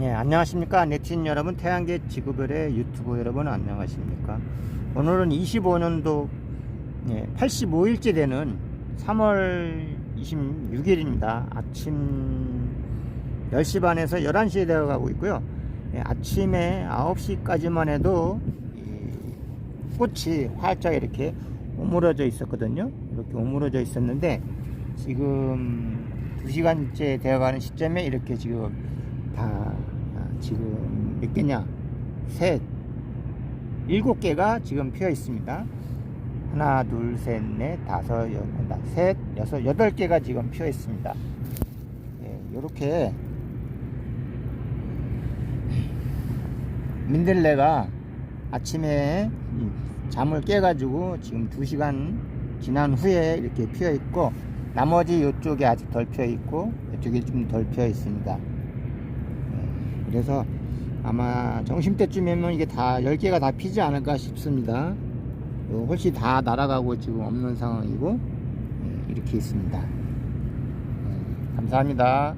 예, 안녕하십니까. 네티즌 여러분, 태양계 지구별의 유튜브 여러분, 안녕하십니까. 오늘은 25년도 85일째 되는 3월 26일입니다. 아침 10시 반에서 11시에 되어 가고 있고요. 예, 아침에 9시까지만 해도 이 꽃이 활짝 이렇게 오므러져 있었거든요. 이렇게 오므러져 있었는데 지금 2시간째 되어가는 시점에 이렇게 지금 다 아, 지금 몇 개냐? 셋, 일곱 개가 지금 피어 있습니다. 하나, 둘, 셋, 넷, 다섯, 여섯, 셋, 여섯, 여덟 개가 지금 피어 있습니다. 예, 요렇게 민들레가 아침에 이 잠을 깨가지고 지금 2시간 지난 후에 이렇게 피어 있고 나머지 이쪽에 아직 덜 피어 있고 이쪽에 좀덜 피어 있습니다. 예, 그래서 아마 점심때쯤이면 이게 다 10개가 다 피지 않을까 싶습니다. 요 훨씬 다 날아가고 지금 없는 상황이고 예, 이렇게 있습니다. 예, 감사합니다.